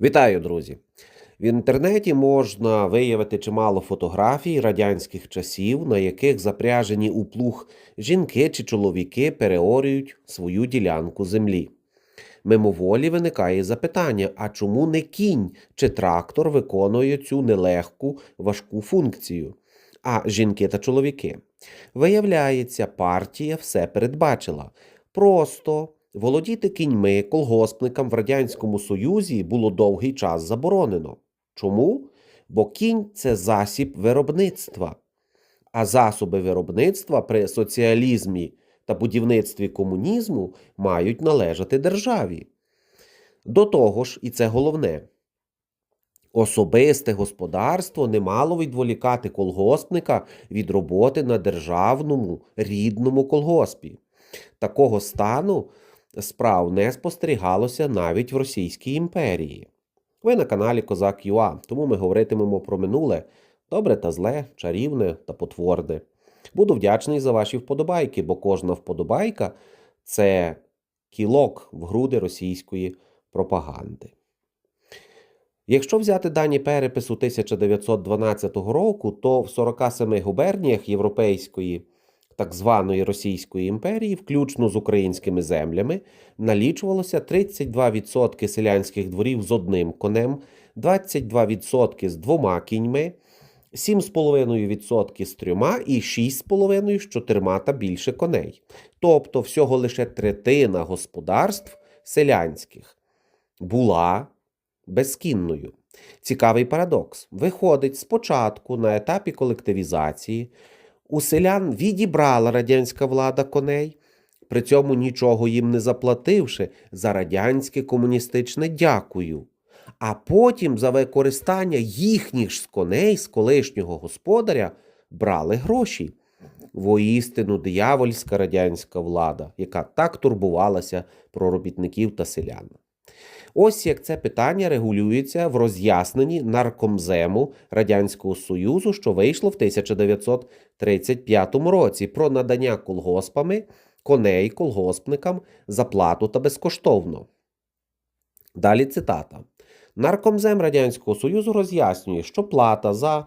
Вітаю, друзі! В інтернеті можна виявити чимало фотографій радянських часів, на яких запряжені у плуг жінки чи чоловіки переорюють свою ділянку землі. Мимоволі виникає запитання: а чому не кінь чи трактор виконує цю нелегку важку функцію, а жінки та чоловіки? Виявляється, партія все передбачила. Просто володіти кіньми колгоспникам в Радянському Союзі було довгий час заборонено. Чому? Бо кінь це засіб виробництва, а засоби виробництва при соціалізмі та будівництві комунізму мають належати державі. До того ж, і це головне, особисте господарство не мало відволікати колгоспника від роботи на державному рідному колгоспі. Такого стану справ не спостерігалося навіть в Російській імперії. Ви на каналі Козак Юа, тому ми говоритимемо про минуле добре та зле, чарівне та потворне. Буду вдячний за ваші вподобайки, бо кожна вподобайка це кілок в груди російської пропаганди. Якщо взяти дані перепису 1912 року, то в 47 губерніях Європейської так званої Російської імперії, включно з українськими землями, налічувалося 32% селянських дворів з одним конем, 22% з двома кіньми, 7,5% з трьома і 6,5% з чотирма та більше коней. Тобто всього лише третина господарств селянських була безкінною. Цікавий парадокс. Виходить, спочатку на етапі колективізації у селян відібрала радянська влада коней, при цьому нічого їм не заплативши за радянське комуністичне дякую. А потім за використання їхніх ж коней з колишнього господаря брали гроші. Воістину диявольська радянська влада, яка так турбувалася про робітників та селян. Ось як це питання регулюється в роз'ясненні наркомзему Радянського Союзу, що вийшло в 1935 році про надання колгоспами коней колгоспникам за плату та безкоштовно. Далі цитата. Наркомзем Радянського Союзу роз'яснює, що плата за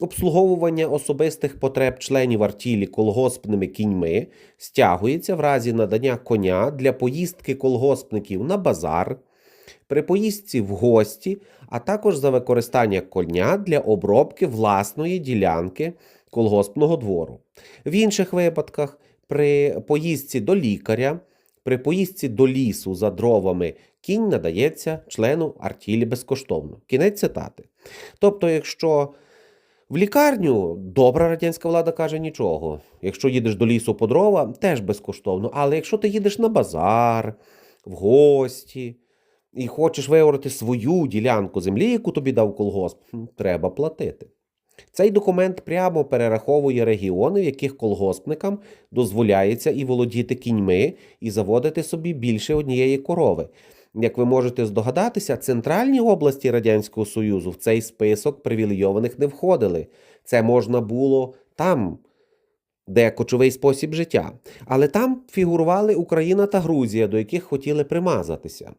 обслуговування особистих потреб членів артілі колгоспними кіньми стягується в разі надання коня для поїздки колгоспників на базар, при поїздці в гості, а також за використання коня для обробки власної ділянки колгоспного двору. В інших випадках при поїздці до лікаря, при поїздці до лісу за дровами кінь надається члену артілі безкоштовно. Кінець цитати. Тобто, якщо в лікарню добра радянська влада каже нічого. Якщо їдеш до лісу по дрова, теж безкоштовно. Але якщо ти їдеш на базар, в гості і хочеш виорати свою ділянку землі, яку тобі дав колгосп, треба платити. Цей документ прямо перераховує регіони, в яких колгоспникам дозволяється і володіти кіньми, і заводити собі більше однієї корови. Як ви можете здогадатися, центральні області Радянського Союзу в цей список привілейованих не входили. Це можна було там, де кочовий спосіб життя. Але там фігурували Україна та Грузія, до яких хотіли примазатися.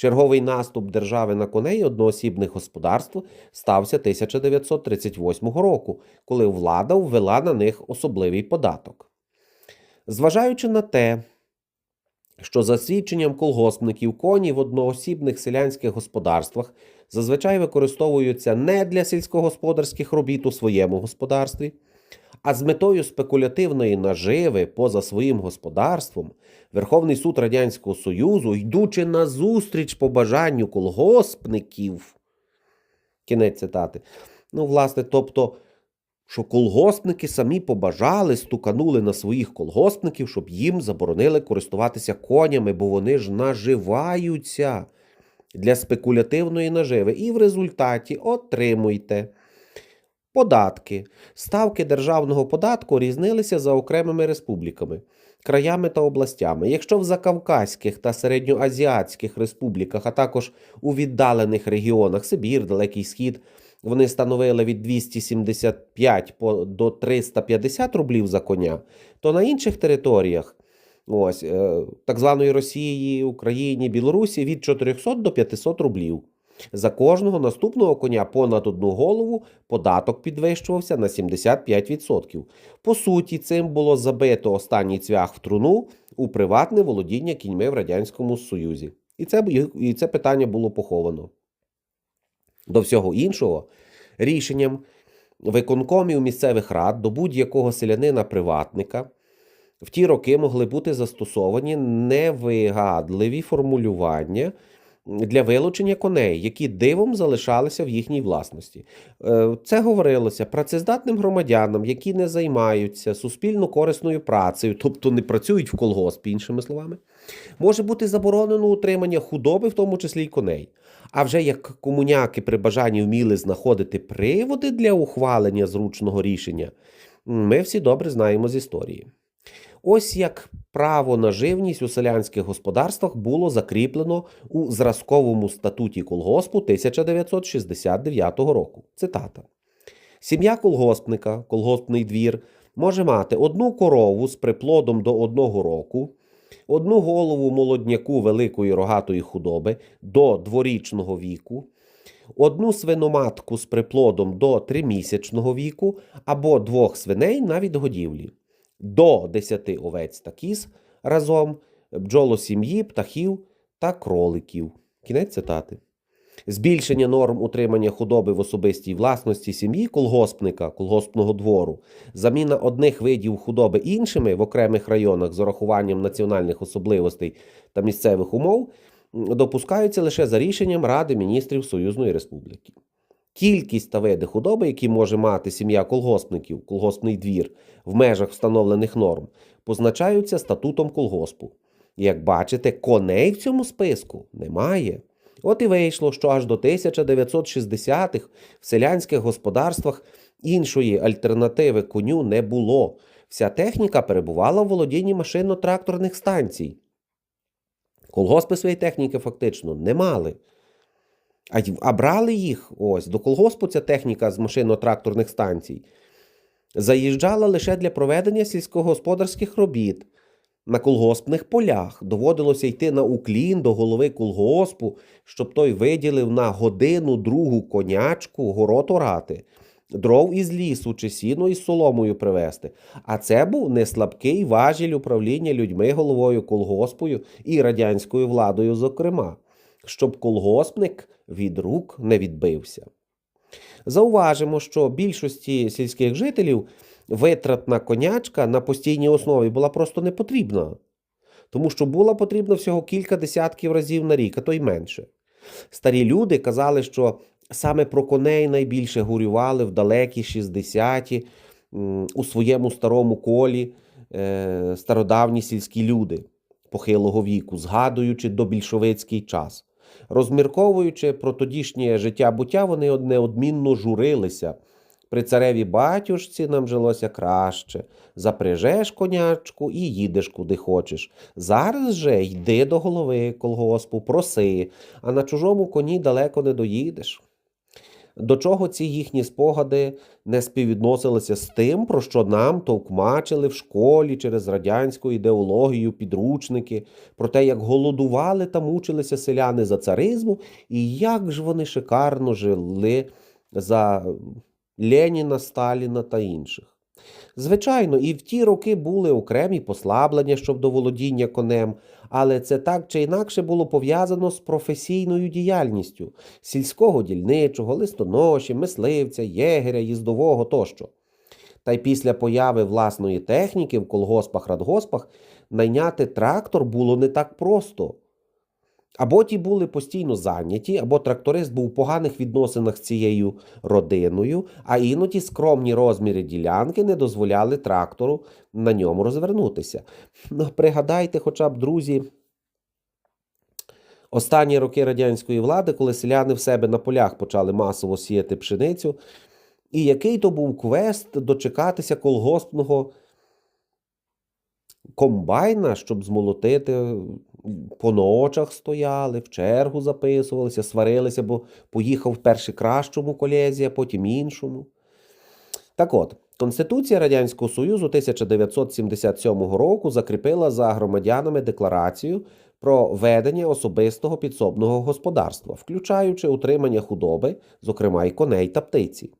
Черговий наступ держави на коней одноосібних господарств стався 1938 року, коли влада ввела на них особливий податок. Зважаючи на те, що за свідченням колгоспників коні в одноосібних селянських господарствах зазвичай використовуються не для сільськогосподарських робіт у своєму господарстві, а з метою спекулятивної наживи поза своїм господарством, Верховний суд Радянського Союзу, йдучи на зустріч по бажанню колгоспників, кінець цитати, ну, власне, тобто, що колгоспники самі побажали, стуканули на своїх колгоспників, щоб їм заборонили користуватися конями, бо вони ж наживаються для спекулятивної наживи. І в результаті отримуйте. Податки. Ставки державного податку різнилися за окремими республіками, краями та областями. Якщо в закавказьких та середньоазіатських республіках, а також у віддалених регіонах Сибір, Далекий Схід, вони становили від 275 до 350 рублів за коня, то на інших територіях, ось, е, так званої Росії, Україні, Білорусі, від 400 до 500 рублів. За кожного наступного коня понад одну голову податок підвищувався на 75%. По суті, цим було забито останній цвях в труну у приватне володіння кіньми в Радянському Союзі. І це, і це питання було поховано. До всього іншого, рішенням виконкомів місцевих рад до будь-якого селянина-приватника в ті роки могли бути застосовані невигадливі формулювання для вилучення коней, які дивом залишалися в їхній власності. Е, Це говорилося працездатним громадянам, які не займаються суспільно корисною працею, тобто не працюють в колгоспі, іншими словами, може бути заборонено утримання худоби, в тому числі й коней. А вже як комуняки при бажанні вміли знаходити приводи для ухвалення зручного рішення, ми всі добре знаємо з історії. Ось як право на живність у селянських господарствах було закріплено у зразковому статуті колгоспу 1969 року. Цитата. Сім'я колгоспника, колгоспний двір, може мати одну корову з приплодом до одного року, одну голову молодняку великої рогатої худоби до дворічного віку, одну свиноматку з приплодом до тримісячного віку або двох свиней на відгодівлі до 10 овець та кіз разом, бджолосім'ї, птахів та кроликів. Кінець цитати. Збільшення норм утримання худоби в особистій власності сім'ї колгоспника, колгоспного двору, заміна одних видів худоби іншими в окремих районах з урахуванням національних особливостей та місцевих умов допускаються лише за рішенням Ради міністрів Союзної Республіки. Кількість та види худоби, які може мати сім'я колгоспників, колгоспний двір в межах встановлених норм, позначаються статутом колгоспу. Як бачите, коней в цьому списку немає. От і вийшло, що аж до 1960-х в селянських господарствах іншої альтернативи коню не було. Вся техніка перебувала в володінні машинно-тракторних станцій. Колгоспи своєї техніки фактично не мали. А, брали їх ось до колгоспу ця техніка з машинно-тракторних станцій. Заїжджала лише для проведення сільськогосподарських робіт. На колгоспних полях доводилося йти на уклін до голови колгоспу, щоб той виділив на годину другу конячку город орати, дров із лісу чи сіно із соломою привезти. А це був не слабкий важіль управління людьми головою колгоспою і радянською владою, зокрема, щоб колгоспник від рук не відбився. Зауважимо, що більшості сільських жителів витратна конячка на постійній основі була просто не потрібна, тому що була потрібна всього кілька десятків разів на рік, а то й менше. Старі люди казали, що саме про коней найбільше горювали в далекі 60-ті у своєму старому колі е, стародавні сільські люди похилого віку, згадуючи добільшовицький час. Розмірковуючи про тодішнє життя буття, вони неодмінно журилися. При цареві батюшці нам жилося краще. Запряжеш конячку і їдеш куди хочеш. Зараз же йди до голови колгоспу, проси, а на чужому коні далеко не доїдеш. До чого ці їхні спогади не співвідносилися з тим, про що нам товкмачили в школі через радянську ідеологію підручники, про те, як голодували та мучилися селяни за царизму, і як ж вони шикарно жили за Леніна, Сталіна та інших. Звичайно, і в ті роки були окремі послаблення щодо володіння конем, але це так чи інакше було пов'язано з професійною діяльністю сільського дільничого, листоноші, мисливця, єгеря, їздового тощо. Та й після появи власної техніки в колгоспах радгоспах найняти трактор було не так просто. Або ті були постійно зайняті, або тракторист був у поганих відносинах з цією родиною, а іноді скромні розміри ділянки не дозволяли трактору на ньому розвернутися. Ну, Пригадайте, хоча б, друзі, останні роки радянської влади, коли селяни в себе на полях почали масово сіяти пшеницю, і який то був квест дочекатися колгоспного комбайна, щоб змолотити по ночах стояли, в чергу записувалися, сварилися, бо поїхав перший кращому колезі, а потім іншому. Так от, Конституція Радянського Союзу 1977 року закріпила за громадянами декларацію про ведення особистого підсобного господарства, включаючи утримання худоби, зокрема й коней та птиці.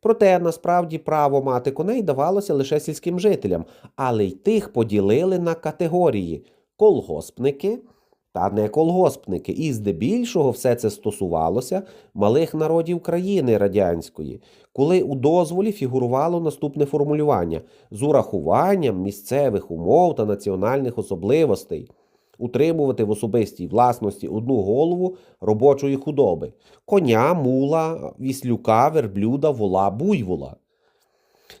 Проте насправді право мати коней давалося лише сільським жителям, але й тих поділили на категорії колгоспники та не колгоспники. І здебільшого все це стосувалося малих народів країни радянської, коли у дозволі фігурувало наступне формулювання з урахуванням місцевих умов та національних особливостей. Утримувати в особистій власності одну голову робочої худоби коня, мула, віслюка, верблюда, вола, буйвола.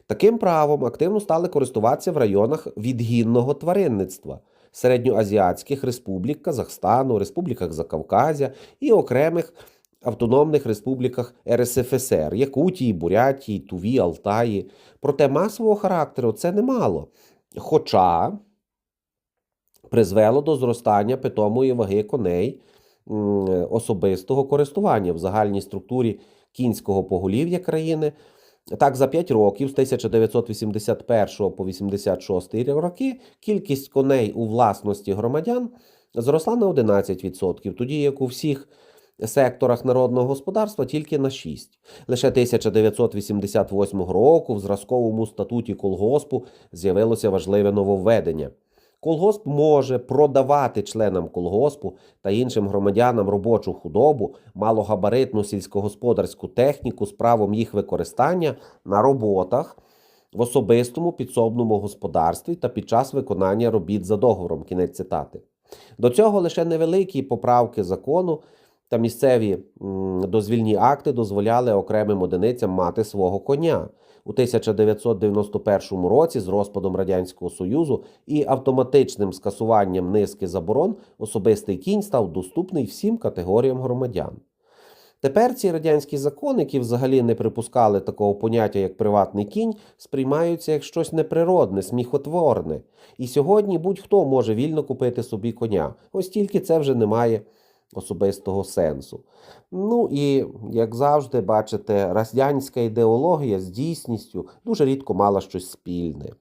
Таким правом активно стали користуватися в районах відгінного тваринництва середньоазіатських республік Казахстану, республіках Закавказя і окремих автономних республіках РСФСР Якутії, Бурятії, Туві, Алтаї. Проте масового характеру це немало. Хоча призвело до зростання питомої ваги коней особистого користування в загальній структурі кінського поголів'я країни. Так, за 5 років з 1981 по 86 роки кількість коней у власності громадян зросла на 11%, тоді як у всіх секторах народного господарства тільки на 6%. Лише 1988 року в зразковому статуті колгоспу з'явилося важливе нововведення. Колгосп може продавати членам колгоспу та іншим громадянам робочу худобу, малогабаритну сільськогосподарську техніку з правом їх використання на роботах в особистому підсобному господарстві та під час виконання робіт за договором. Кінець цитати. До цього лише невеликі поправки закону та місцеві дозвільні акти дозволяли окремим одиницям мати свого коня. У 1991 році з розпадом Радянського Союзу і автоматичним скасуванням низки заборон особистий кінь став доступний всім категоріям громадян. Тепер ці радянські закони, які взагалі не припускали такого поняття, як приватний кінь, сприймаються як щось неприродне, сміхотворне. І сьогодні будь-хто може вільно купити собі коня. Ось тільки це вже не має особистого сенсу. Ну і, як завжди, бачите, радянська ідеологія з дійсністю дуже рідко мала щось спільне.